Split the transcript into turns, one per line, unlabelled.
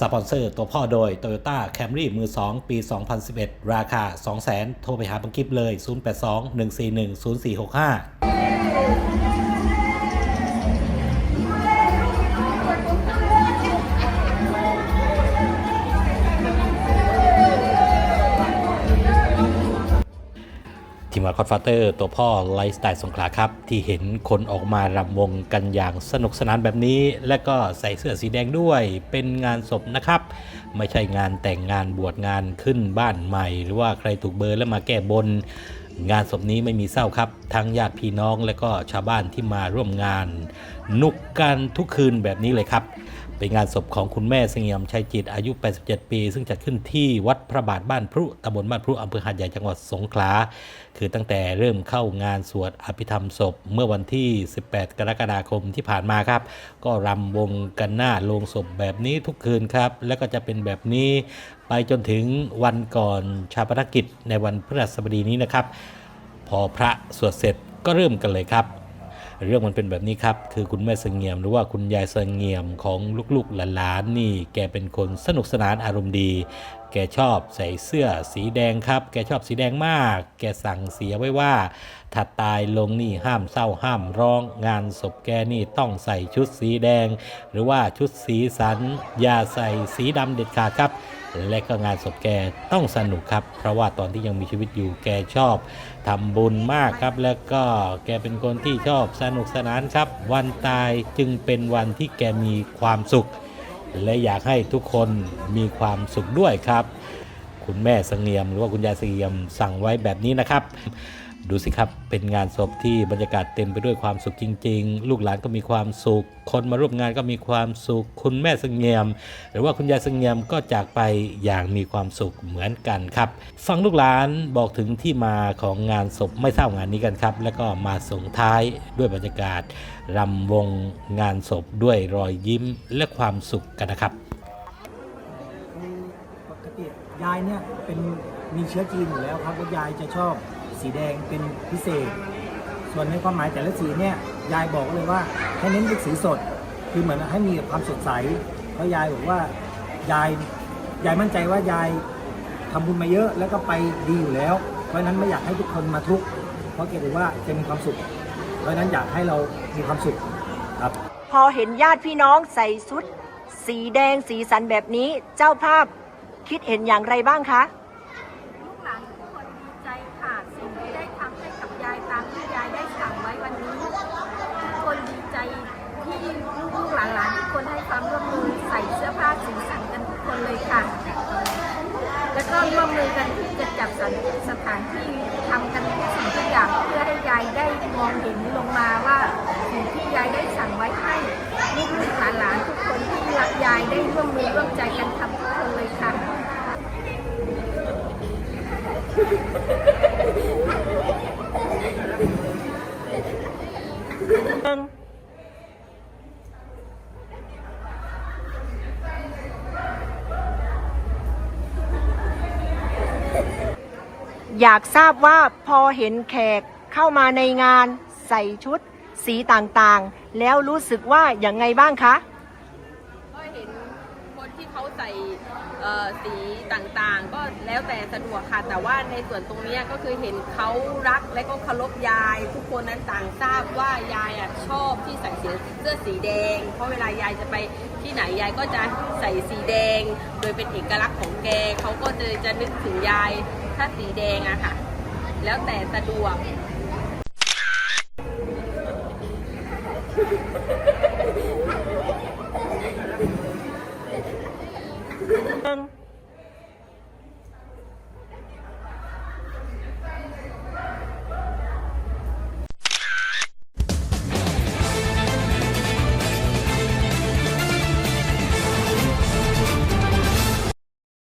สปอนเซอร์ตัวพ่อโดย Toyota Camry มือ 2 ปี 2011 ราคา 200,000 โทรไปหาบังกิฟเลย 082 141 0465 ทีมงาคอนฟาเตอร์ ตัวพ่อไลฟ์สไตล์สงขลาครับ ที่เห็นคนออกมารำวงกันอย่างสนุกสนานแบบนี้ และก็ใส่เสื้อสีแดงด้วย เป็นงานศพนะครับ ไม่ใช่งานแต่งงานบวชงานขึ้นบ้านใหม่ หรือว่าใครถูกเบอร์แล้วมาแก้บน งานศพนี้ไม่มีเศร้าครับ ทั้งญาติพี่น้องและก็ชาวบ้านที่มาร่วมงาน นุกกันทุกคืนแบบนี้เลยครับ เป็นงานศพของคุณแม่เสงี่ยมชัยจิตอายุ 87 ปี ซึ่งจัดขึ้นที่วัดพระบาทบ้านพรุตำบลบ้านพรุอำเภอหาดใหญ่จังหวัดสงขลา คือตั้งแต่เริ่มเข้างานสวดอภิธรรมศพ เมื่อวันที่ 18 กรกฎาคมที่ผ่านมาครับ ก็รำวงกันหน้าโลงศพแบบนี้ทุกคืนครับ แล้วก็จะเป็นแบบนี้ ไปจนถึงวันก่อนชาปนกิจในวันพฤหัสบดีนี้นะครับ พอพระสวดเสร็จก็เริ่มกันเลยครับ เรื่องมันเป็นแบบนี้ครับ คือคุณแม่เสงี่ยมหรือว่าคุณยายเสงี่ยมของลูกๆหลานๆนี่ แกเป็นคนสนุกสนานอารมณ์ดี กชอบใส่เสื้อสีแดงครับ แกชอบสีแดงมาก แกสั่งเสียไว้ว่า ถ้าตายลงนี่ห้ามเศร้าห้ามร้องงานศพแกนี่ต้องใส่ชุดสีแดง หรือว่าชุดสีสัน อย่าใส่สีดำเด็ดขาดครับ และก็งานศพแกต้องสนุกครับ เพราะว่าตอนที่ยังมีชีวิตอยู่แกชอบทำบุญมากครับ แล้วก็แกเป็นคนที่ชอบสนุกสนานครับ วันตายจึงเป็นวันที่แกมีความสุข และอยากให้ทุกคนมีความสุขด้วยครับ คุณแม่สงียม หรือว่าคุณยายเงียมสั่งไว้แบบนี้นะครับ ดูสิครับ เป็นงานศพที่บรรยากาศเต็มไปด้วยความสุขจริง ๆ ลูกหลานก็มีความสุข คนมาร่วมงานก็มีความสุข คุณแม่สงียม หรือว่าคุณยายสงียมก็จากไปอย่างมีความสุขเหมือนกันครับ ฟังลูกหลานบอกถึงที่มาของงานศพไม่เศร้างานนี้กันครับ แล้วก็มาส่งท้ายด้วยบรรยากาศรำวงงานศพด้วยรอยยิ้มและความสุขกันนะครับ
ปกติยายเนี่ยเป็นมีเชื้อจีนอยู่แล้วครับยายจะชอบ สีแดงเป็นพิเศษ ส่วนในความหมายแต่ละสีเนี่ยยายบอกเลยว่าให้เน้นเป็นสีสด คือเหมือนให้มีความสดใสเพราะยายบอกว่ายายยายมั่นใจว่ายายทำบุญมาเยอะแล้วก็ไปดีอยู่แล้ว เพราะฉะนั้นไม่อยากให้ทุกคนมาทุกข์เพราะเกบอกว่าจะมีความสุข เพราะฉะนั้นอยากให้เรามีความสุขครับ
พอเห็นญาติพี่น้องใส่ชุด สีแดงสีสันแบบนี้เจ้าภาพคิดเห็นอย่างไรบ้างคะ
ลูกหลานทุกคนดีใจค่ะ สิ่งที่ได้ทำให้กับยายตามที่ยายได้สั่งไว้วันนี้ทุกคนดีใจที่ลูกๆหลานๆทุกคนให้ความร่วมมือใส่เสื้อผ้าสีสันกันทุกคนเลยค่ะ แล้วก็ร่วมมือกันที่ จะจัดสรรสถานที่ทำกันทุกสิ่งทุกอย่างเพื่อให้ยายได้มองเห็นลงมาว่าสิ่งที่ยายได้สั่งไว้ให้ลูกๆหลานๆทุกคนที่รักยายได้ร่วมมือร่วมใจกันทำทุกคนเลยค่ะ
อยากทราบว่าพอเห็นแขกเข้ามาในงานใส่ชุดสีต่างๆ แล้วรู้สึกว่าอย่างไงบ้างคะ
ก็เห็นคนที่เขาใส่เอ่อสีต่างๆ ก็แล้วแต่สะดวกค่ะ แต่ว่าในส่วนตรงเนี้ยก็คือเห็นเขารักและก็เคารพยาย ทุกคนนั้นต่างทราบว่ายายอะชอบที่ใส่เสื้อเสื้อสีแดง เพราะเวลายายจะไปที่ไหนยายก็จะใส่สีแดง โดยเป็นเอกลักษณ์ของแกเขาก็จะจะนึกถึงยาย ถ้าสีแดงอะค่ะ แล้วแต่สะดวก Thank.